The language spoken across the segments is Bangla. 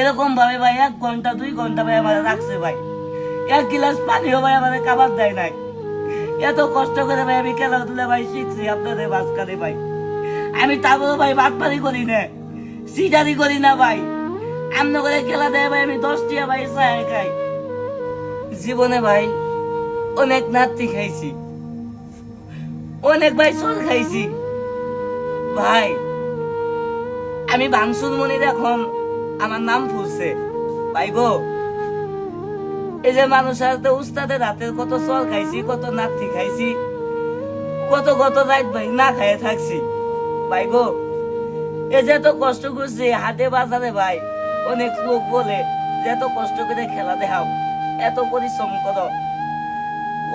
এরকম ভাবে ভাই, এক ঘণ্টা, দুই ঘণ্টা ভাই আমার রাখছে ভাই। এক গিলাস পানিও ভাই আমাদের খাবার দেয় নাই। এত কষ্ট করে ভাই আমি খেলাধুলা ভাই শিখছি আপনাদের মাঝখানে ভাই। আমি তারপরে ভাই বাটপারি করি না সিটারি করি না ভাই। এমন করে খেলা দেয় ভাই, আমি দশ টিয়া ভাই চায় খাই। জীবনে ভাই অনেক নাতি খাইছি। অনেক ভাই চোর খাইছি। ভাই, আমি ভাঙসুর মনির এখন আমার নাম ফুলছে। ভাই গো এই যে মানুষ আসতে উস্তাদের হাতের কত চল খাইছি, কত নাতি খাইছি, কত কত রাত ভাই না খাইয়ে থাকছি। ভাই গো এই যে এত কষ্ট করছি, হাটে বাজারে ভাই, অনেক লোক বলে যে এত কষ্ট করে খেলা দেখাও, এত পরিশ্রম করো।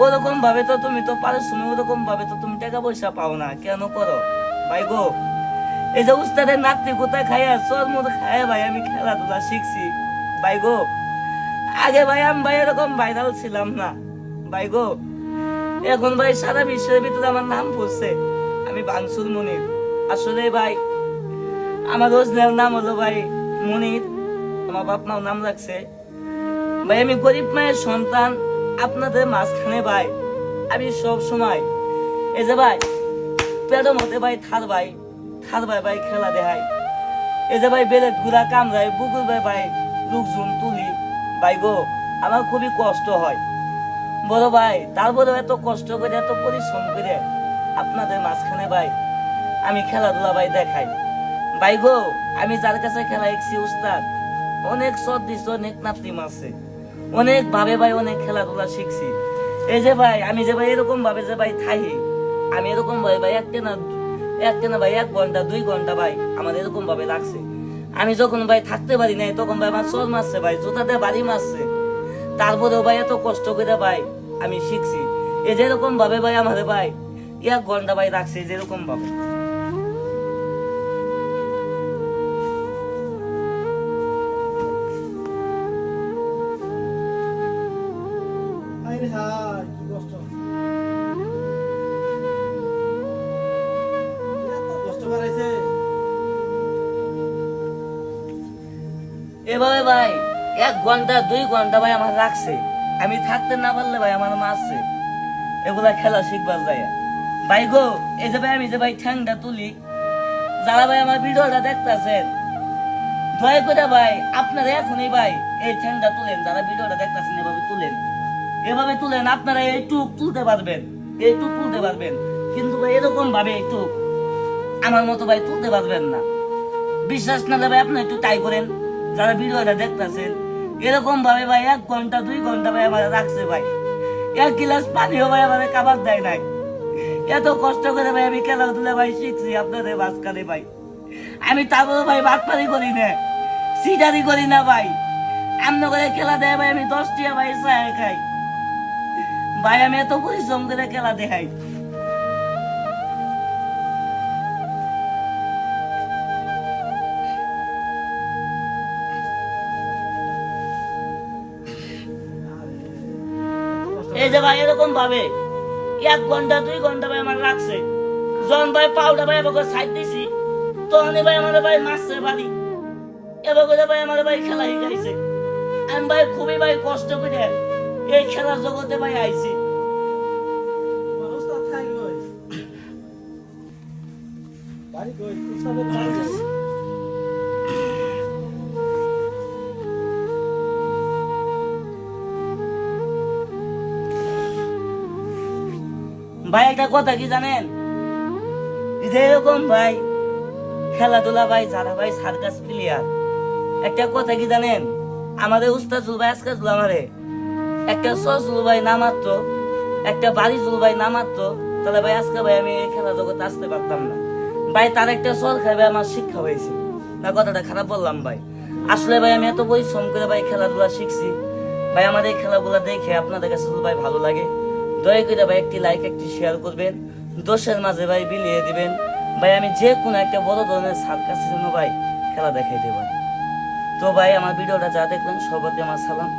ওরকম ভাবে তো তুমি তো পারিশ্রমিক ওরকম ভাবে তো তুমি টাকা পয়সা পাও না, কেন করো? ভাই গো এই যে উস্তাদের নাতি কোথায় খাইয়া চোর মতো খাইয়া ভাই, আমি খেলাধুলা শিখছি। ভাই গো, আগে ভাই, আমি ভাই এরকম ভাইরাল ছিলাম না। ভাই গো, এখন ভাই সারা বিশ্বের ভিতরে আমার নাম পড়ছে। আমি বাংসুর মনির। আসলে ভাই, আমার অরিজিনাল নাম হলো ভাই মনির। আমার বাপ মাও নাম রাখছে। ভাই, আমি গরিব মায়ের সন্তান, আপনাদের মাঝখানে ভাই। আমি সব সময় এই যে ভাই পেটের মধ্যে ভাই থার ভাই। থার ভাই ভাই খেলা দেখাই। এই যে ভাই বেলেট গুড়া কামড়াই বুকুর ভাই ভাই লোকজন তুলি। ভাই গো, আমার খুবই কষ্ট হয়। বড় ভাই, তারপরেও এত কষ্ট করে, এত পরিশ্রম করে আপনাদের মাঝখানে ভাই আমি খেলাধুলা ভাই দেখাই। ভাই গো, আমি যার কাছে খেলা একছি উস্তাদ, অনেক সদ দিচ্ছে অনেক নাতি মারছে অনেক ভাবে ভাই অনেক খেলাধুলা শিখছি। এই যে ভাই, আমি যে ভাই এরকম ভাবে যে ভাই থাকি, আমি এরকম ভাই ভাই একটা না একটা কেন ভাই, এক ঘণ্টা, দুই ঘণ্টা ভাই আমার এরকম ভাবে লাগছে। আমি যখন ভাই থাকতে পারি নাই, তখন ভাই আমার চোর মারছে ভাই, জুতাতে বাড়ি মারছে। তারপরেও ভাই এত কষ্ট করে ভাই আমি শিখছি। এ যেরকম ভাবে ভাই আমাদের ভাই, এক ঘণ্টা ভাই রাখছে যেরকম ভাবে এক ঘণ্টা, দুই ঘণ্টা ভাই আমার রাখছে। আমি থাকতে না পারলে ভাই আমার মারছে। এগুলা খেলা শিখবার যায় ভাই গো, এই যে ভাই, আমি যে ভাই ঠ্যাংটা তুলি, যারা ভাই আমার ভিডিওটা দেখতেছেন, দয়া করে ভাই, আপনারা এখনই ভাই এই ঠ্যাংটা তুলেন, যারা ভিডিওটা দেখতেছেন, এভাবে তুলেন। এভাবে তুলেন, আপনারা এইটুক তুলতে পারবেন। এইটুক তুলতে পারবেন। কিন্তু এরকম ভাবে একটু আমার মতো ভাই তুলতে পারবেন না। বিশ্বাস না ভাই আপনি একটু ট্রাই করেন, যারা ভিডিওটা দেখতেছেন। এরকম ভাবে ভাই এক ঘণ্টা, দুই ঘণ্টা ভাই আমার রাখছে ভাই। এক গিলাস পানিও ভাই আমার খাবার দেয় নাই। এত কষ্ট করে ভাই আমি খেলাধুলা ভাই শিখছি আপনাদের মাঝখানে ভাই। আমি তারপরে ভাই বাটপারি করি না সিটারি করি না ভাই। এমন করে খেলা দেয় ভাই আমি দশ টিয়া ভাই চায় খাই। ভাই আমি এত পরিশ্রম করে খেলা দেখাই। এই যে ভাই এরকম ভাবে। এক ঘণ্টা দুই ঘণ্টা ভাই আমার রাখছে। যখন ভাই পাউডার ভাই এবার সাইড দিছি তখন ভাই আমার ভাই মারছে বাড়ি। এবার করে ভাই আমার ভাই খেলা শিখাইছে। আমি ভাই খুবই ভাই কষ্ট করে এই খেলার জগতে ভাই আইছি। বাড়ি কই ভাই, একটা কথা কি জানেন? এই যে এরকম ভাই, খেলাধুলা ভাই, যারা ভাই সার্কাস প্লেয়ার একটা কথা কি জানেন? আমাদের উস্তাদ ভাই আজকে আমারে। একটা সজুল ভাই নামাত্র একটা বাড়ি জুল ভাই নামাত্র তাহলে ভাই আজকে ভাই আমি এই খেলা জগতে আসতে পারতাম না। ভাই, তার একটা সর খাবে আমার শিক্ষা হয়েছে। না, কথাটা খারাপ বললাম ভাই। আসলে ভাই আমি এত পরিশ্রম করে ভাই খেলাধুলা শিখছি। ভাই আমার এই খেলাগুলো দেখে আপনাদের কাছে ভাই ভালো লাগে। দয়া করে ভাই একটি লাইক একটি শেয়ার করবেন। দোষের মাঝে ভাই বিলিয়ে দিবেন। ভাই, আমি যে কোনো একটা বড় ধরনের সার্কাসের জন্য ভাই খেলা দেখাই দেবেন তো ভাই, আমার ভিডিওটা যা দেখবেন সবাইকে আমার সালাম।